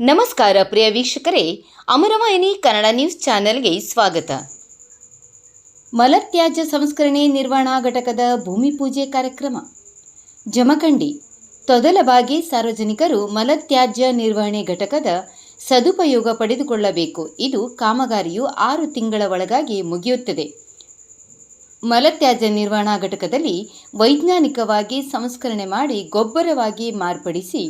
ನಮಸ್ಕಾರ ಪ್ರಿಯ ವೀಕ್ಷಕರೇ, ಅಮರವಾಹಿನಿ ಕನ್ನಡ ನ್ಯೂಸ್ ಚಾನೆಲ್ಗೆ ಸ್ವಾಗತ. ಮಲತ್ಯಾಜ್ಯ ಸಂಸ್ಕರಣೆ ನಿರ್ವಹಣಾ ಘಟಕದ ಭೂಮಿ ಪೂಜೆ ಕಾರ್ಯಕ್ರಮ. ಜಮಖಂಡಿ ತೊದಲವಾಗಿ ಸಾರ್ವಜನಿಕರು ಮಲತ್ಯಾಜ್ಯ ನಿರ್ವಹಣೆ ಘಟಕದ ಸದುಪಯೋಗ ಪಡೆದುಕೊಳ್ಳಬೇಕು. ಇದು ಕಾಮಗಾರಿಯು ಆರು ತಿಂಗಳ ಒಳಗಾಗಿ ಮುಗಿಯುತ್ತದೆ. ಮಲತ್ಯಾಜ್ಯ ನಿರ್ವಹಣಾ ಘಟಕದಲ್ಲಿ ವೈಜ್ಞಾನಿಕವಾಗಿ ಸಂಸ್ಕರಣೆ ಮಾಡಿ ಗೊಬ್ಬರವಾಗಿ ಮಾರ್ಪಡಿಸಿ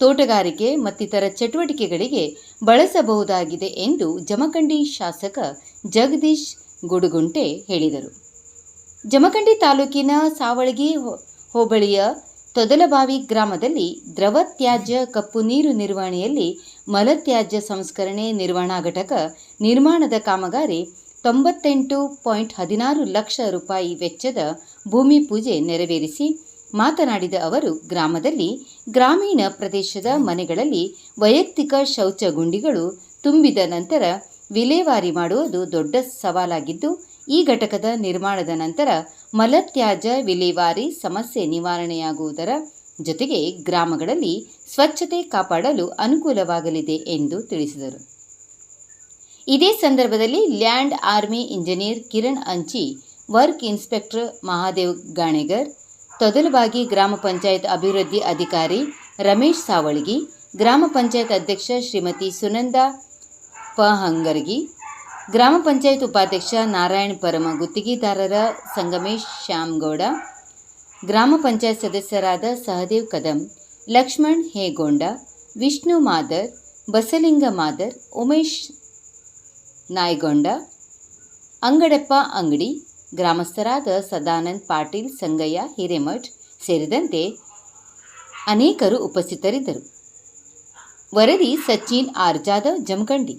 ತೋಟಗಾರಿಕೆ ಮತ್ತಿತರ ಚಟುವಟಿಕೆಗಳಿಗೆ ಬಳಸಬಹುದಾಗಿದೆ ಎಂದು ಜಮಖಂಡಿ ಶಾಸಕ ಜಗದೀಶ್ ಗುಡುಗುಂಟೆ ಹೇಳಿದರು. ಜಮಖಂಡಿ ತಾಲೂಕಿನ ಸಾವಳಗಿ ಹೋಬಳಿಯ ತೊದಲಬಾವಿ ಗ್ರಾಮದಲ್ಲಿ ದ್ರವ ತ್ಯಾಜ್ಯ ಕಪ್ಪು ನೀರು ನಿರ್ವಹಣೆಯಲ್ಲಿ ಮಲತ್ಯಾಜ್ಯ ಸಂಸ್ಕರಣೆ ನಿರ್ವಹಣಾ ಘಟಕ ನಿರ್ಮಾಣದ ಕಾಮಗಾರಿ ತೊಂಬತ್ತೆಂಟು ಪಾಯಿಂಟ್ ಹದಿನಾರು ಲಕ್ಷ ರೂಪಾಯಿ ವೆಚ್ಚದ ಭೂಮಿ ಪೂಜೆ ನೆರವೇರಿಸಿ ಮಾತನಾಡಿದ ಅವರು, ಗ್ರಾಮದಲ್ಲಿ ಗ್ರಾಮೀಣ ಪ್ರದೇಶದ ಮನೆಗಳಲ್ಲಿ ವೈಯಕ್ತಿಕ ಶೌಚ ಗುಂಡಿಗಳು ತುಂಬಿದ ನಂತರ ವಿಲೇವಾರಿ ಮಾಡುವುದು ದೊಡ್ಡ ಸವಾಲಾಗಿದ್ದು, ಈ ಘಟಕದ ನಿರ್ಮಾಣದ ನಂತರ ಮಲತ್ಯಾಜ್ಯ ವಿಲೇವಾರಿ ಸಮಸ್ಯೆ ನಿವಾರಣೆಯಾಗುವುದರ ಜೊತೆಗೆ ಗ್ರಾಮಗಳಲ್ಲಿ ಸ್ವಚ್ಛತೆ ಕಾಪಾಡಲು ಅನುಕೂಲವಾಗಲಿದೆ ಎಂದು ತಿಳಿಸಿದರು. ಇದೇ ಸಂದರ್ಭದಲ್ಲಿ land army engineer Kiran Anchi, work inspector Mahadev Ganegar, Todalbagi ಗ್ರಾಮ ಪಂಚಾಯತ್ ಅಭಿವೃದ್ಧಿ ಅಧಿಕಾರಿ ರಮೇಶ್ ಸಾವಳಗಿ, ಗ್ರಾಮ ಪಂಚಾಯತ್ ಅಧ್ಯಕ್ಷ ಶ್ರೀಮತಿ ಸುನಂದಾ ಪ ಹಂಗರಗಿ. ಗ್ರಾಮ ಪಂಚಾಯತ್ ಉಪಾಧ್ಯಕ್ಷ ನಾರಾಯಣ ಪರಮ ಗುತ್ತಿಗೆದಾರರ ಸಂಗಮೇಶ್ ಶ್ಯಾಮ್ಗೌಡ. ಗ್ರಾಮ ಪಂಚಾಯತ್ ಸದಸ್ಯರಾದ ಸಹದೇವ್ ಕದಂ, ಲಕ್ಷ್ಮಣ್ ಹೇಗೊಂಡ, ವಿಷ್ಣು ಮಾದರ್, ಬಸಲಿಂಗ ಮಾದರ್, ಉಮೇಶ್ ನಾಯ್ಗೊಂಡ, ಅಂಗಡಪ್ಪ ಅಂಗಡಿ, ಗ್ರಾಮಸ್ಥರಾದ ಸದಾನಂದ್ ಪಾಟೀಲ್, ಸಂಗಯ್ಯ ಹಿರೇಮಠ್ ಸೇರಿದಂತೆ ಅನೇಕರು ಉಪಸ್ಥಿತರಿದ್ದರು. ವರದಿ ಸಚಿನ್ ಆರ್ ಜಾಧವ್, ಜಮಖಂಡಿ.